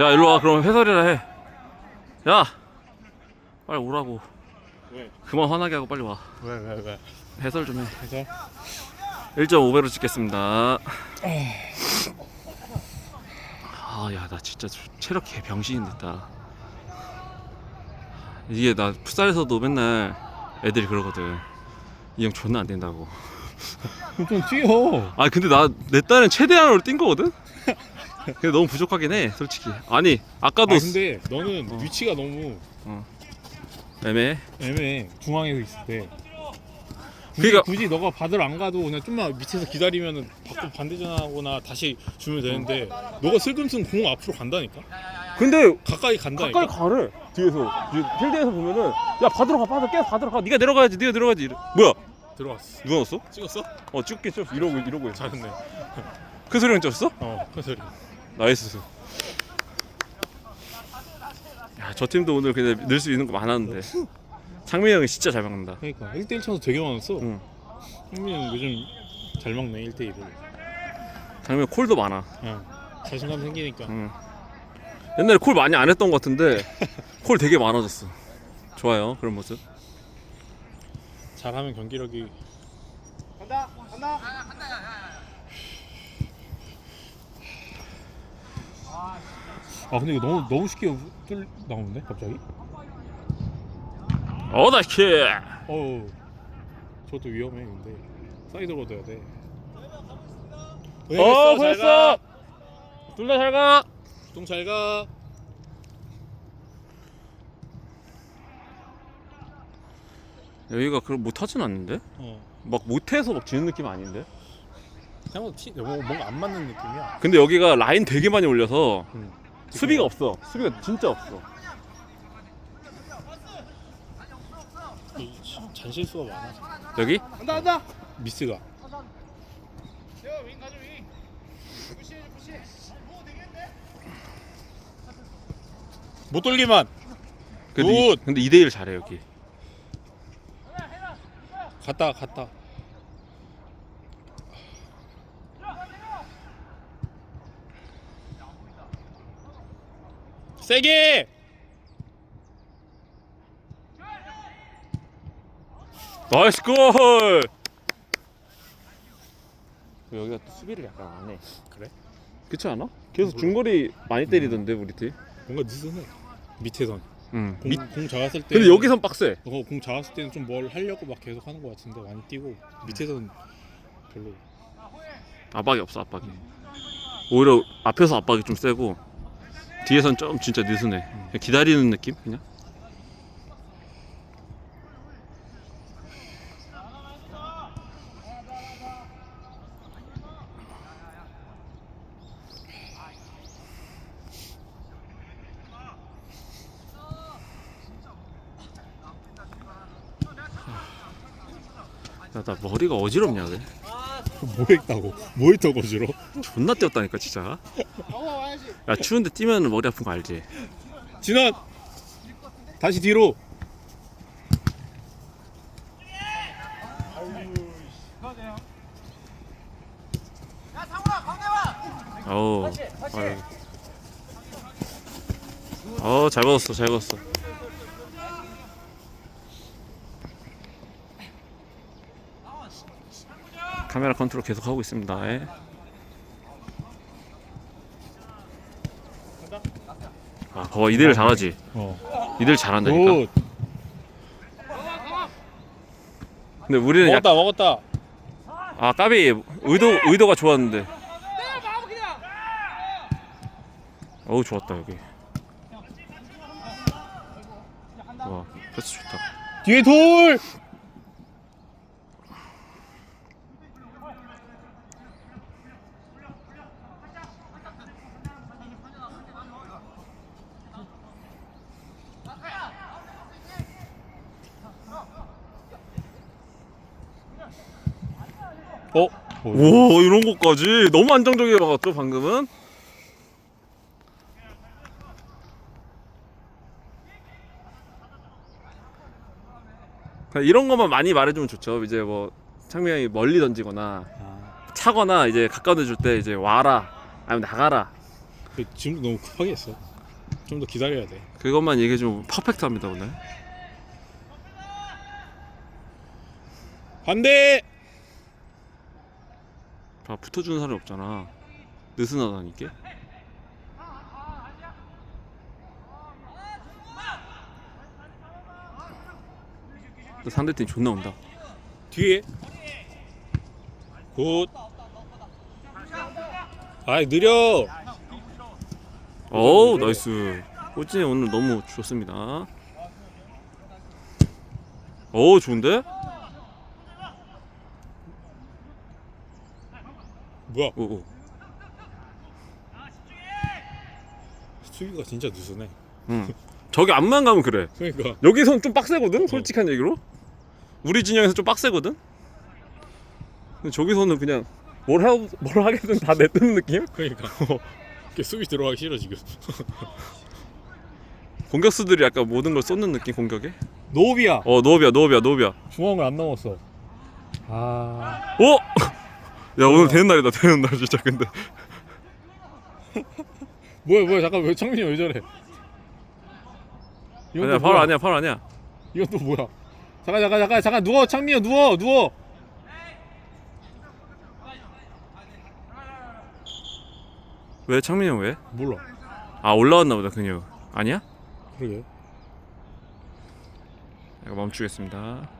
야 일로 와 그럼 해설이라 해. 야 빨리 오라고. 왜? 그만 화나게 하고 빨리 와. 왜, 왜, 왜? 해설 좀 해. 해서 1.5배로 찍겠습니다. 아, 야, 나 진짜 체력 개 병신이 됐다. 이게 나 풋살에서도 맨날 애들이 그러거든. 이 형 존나 안 된다고. 좀 뛰어. 아, 근데 나 내 딸은 최대한으로 뛴 거거든? 근데 너무 부족하긴 해, 솔직히. 아니, 아까도 아 근데 너는 어. 위치가 너무 애매해. 애매해. 중앙에서 있을 때. 굳이, 그러니까- 굳이 너가 받으러 안 가도 그냥 좀만 밑에서 기다리면은 받고 반대전하거나 다시 주면 되는데 너가 슬금슬금 공 앞으로 간다니까. 근데 가까이 간다니까. 가까이 가래. 뒤에서. 필드에서 보면은 야, 받으러 가, 받으러 계속 받으러 가. 네가 내려가야지, 네가 내려가야지. 이래. 뭐야? 들어왔어. 누가 넣었어? 찍었어? 어, 찍게 찍었어. 이러고 이러고. 잘했네. 그 소리랑 쪘어? 어, 그 소리. 나이스. 야, 저 팀도 오늘 근데 늘 수 있는 거 많았는데. 창민이 형이 진짜 잘 막는다. 그러니까 1대1 찬스 되게 많았어. 응. 형민이 요즘 잘 막네 1대1을. 창민이 콜도 많아. 응. 자신감 생기니까. 응. 옛날에 콜 많이 안 했던 것 같은데 콜 되게 많아졌어. 좋아요. 그런 모습. 잘하면 경기력이 아 근데 이거 너무 너무 쉽게 뚫 나오는데 갑자기? 어, 나이스. 어우 저것도 위험해 근데 사이드로 둬야 돼. 어, 보냈어. 둘 다 잘 가. 동잘 가. 여기가 그걸 못하진 않는데? 어. 막 못해서 막 지는 느낌 아닌데? 생각보다 티, 뭐, 뭔가 안 맞는 느낌이야. 근데 여기가 라인 되게 많이 올려서 응. 수비가 없어. 수비가 진짜 없어. 이 잔실수가 많아. 여기? 간다 간다 미스가. 윙 가져 윙 푸시 푸시 못 돌기만. 근데, 이, 굿! 근데 2대1 잘해 여기. 갔다 갔다. 세게. 나이스 골! 여기가 또 수비를 약간 안 해. 그래? 그렇지 않아? 계속 몰라. 중거리 많이 때리던데 우리 팀. 뭔가 느슨해. 밑에선. 응. 공, 밑. 공 잡았을 때. 근데 여기선 빡세. 어, 공 잡았을 때는 좀 뭘 하려고 막 계속 하는 것 같은데 많이 뛰고 밑에서는 별로. 압박이 없어 압박이. 오히려 앞에서 압박이 좀 세고 뒤에선 좀 진짜 느슨해. 그냥 기다리는 느낌 그냥. 야, 나 머리가 어지럽냐 왜? 뭐 했다고? 뭐 했다고 주로? 존나 뛰었다니까 진짜. 야 추운데 뛰면 머리 아픈 거 알지? 진원. 다시 뒤로. 어우. 다시 다시 아유. 어, 잘 받았어, 잘 받았어. 카메라 컨트롤 계속 하고 있습니다. 예. 아, 봐봐, 이대를 잘하지. 어. 이대를 잘한다니까. 굿. 근데 우리는 약, 먹었다 먹었다. 아, 까비 의도 의도가 좋았는데. 어우, 좋았다 여기. 와, 패스 좋다. 뒤에 돌. 어? 오 이런 것까지? 너무 안정적이게 막았죠 방금은? 이런 것만 많이 말해주면 좋죠. 이제 뭐 형이 멀리 던지거나 아, 차거나 이제 가까운 데줄 때 이제 와라 아니면 나가라. 그 지금도 너무 급하게 했어. 좀 더 기다려야 돼. 그것만 얘기해 주면 퍼펙트합니다 오늘 반대. 봐 붙어주는 사람이 없잖아 느슨하다니까 상대팀 존나 온다 뒤에. 굿. 아이 느려. 어우 나이스 꼬진이 오늘 너무 좋습니다 어우 좋은데? 뭐야? 오 오 수비가 진짜 느슨해. 응. 저기 앞만 가면 그래 그러니까 여기선 좀 빡세거든 솔직한 얘기로 우리 진영에서 좀 빡세거든 근데 저기서는 그냥 뭘, 하, 뭘 하게든 다 내뜨는 느낌? 그러니까. 이렇게 수비 들어가기 싫어 지금. 공격수들이 약간 모든 걸 쏟는 느낌 공격에 노비야. 어 노비야 노비야 노비야 중앙을 안 넘었어. 아. 오! 야 오늘 되는 날이다 되는 날 진짜 근데 뭐야 뭐야 잠깐 왜 창민이 왜 저래? 이건 아니야 또 뭐야? 아니야 파울 아니야 이건 또 뭐야? 잠깐 잠깐 잠깐 잠깐 누워 창민이 누워 누워. 왜 창민이 형 왜? 몰라. 아 올라왔나 보다 근육 아니야? 그러게. 이거 멈추겠습니다